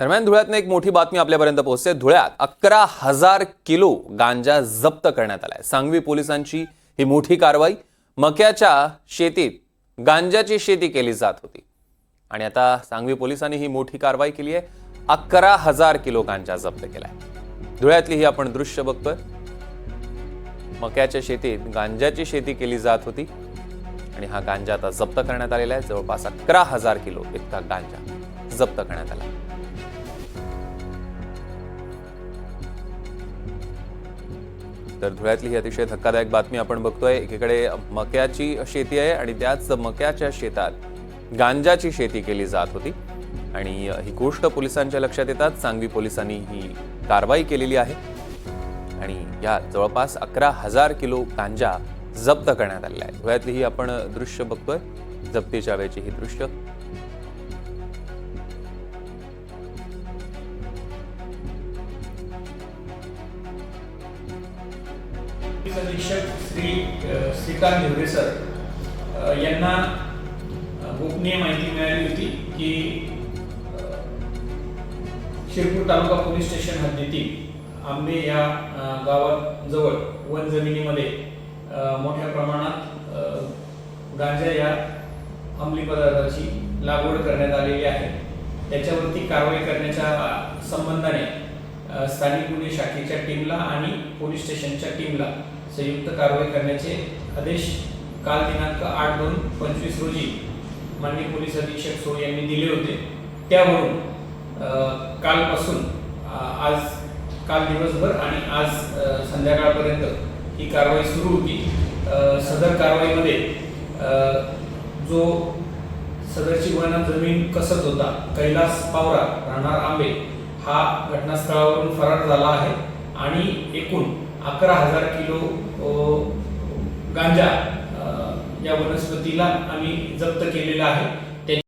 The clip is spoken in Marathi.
दरम्यान धुळ्यातनं एक मोठी बातमी आपल्यापर्यंत पोहोचते. धुळ्यात अकरा हजार किलो गांजा जप्त करण्यात आलाय. सांगवी पोलिसांची ही मोठी कारवाई. मक्याच्या शेतीत गांजाची शेती केली जात होती. आणि आता सांगवी पोलिसांनी ही मोठी कारवाई केली आहे. अकरा हजार किलो गांजा जप्त केलाय. धुळ्यातली ही आपण दृश्य बघतोय. मक्याच्या शेतीत गांजाची शेती केली जात होती. आणि हा गांजा आता जप्त करण्यात आलेला आहे. जवळपास अकरा हजार किलो इतका गांजा जप्त करण्यात आला. तर धुळ्यातली ही अतिशय धक्कादायक बातमी आपण बघतोय. एकीकडे मक्याची शेती आहे आणि त्याच मक्याच्या शेतात गांजाची शेती केली जात होती. आणि ही गोष्ट पोलिसांच्या लक्षात येतात सांगवी पोलिसांनी ही कारवाई केलेली आहे. आणि या जवळपास अकरा हजार किलो गांजा जप्त करण्यात आलेला आहे. धुळ्यातली ही आपण दृश्य बघतोय. जप्तीच्या वेळची ही दृश्य. अधीक्षक श्री श्रीकांत ढेवरे सर यांना गोपनीय माहिती मिळाली होती की शिरपूर तालुका पोलीस स्टेशन हद्दीतील आंबे या गावाजवळ वन जमिनीमध्ये मोठ्या प्रमाणात गांजा या अंमली पदार्थाची लागवड करण्यात आलेली आहे. त्याच्यावरती कारवाई करण्याच्या संबंधाने स्थानिक गुन्हे शाखेच्या टीमला आणि पोलीस स्टेशनच्या टीमला संयुक्त कारवाई करण्याचे आदेश काल दिनांक आठ दोन पंचवीस रोजी माननीय पोलीस अधीक्षक सो यांनी दिले होते. त्यावरून कालपासून आज काल दिवसभर आणि आज संध्याकाळपर्यंत ही कारवाई सुरू होती. सदर कारवाईमध्ये जो सदरची वन जमीन कसत होता कैलास पावरा राहणार आंबे हा घटनास्थळावरून फरार झाला आहे. आणि एकूण अकरा हजार किलो गांजा या वनस्पतीला आम्ही जप्त केलेला आहे.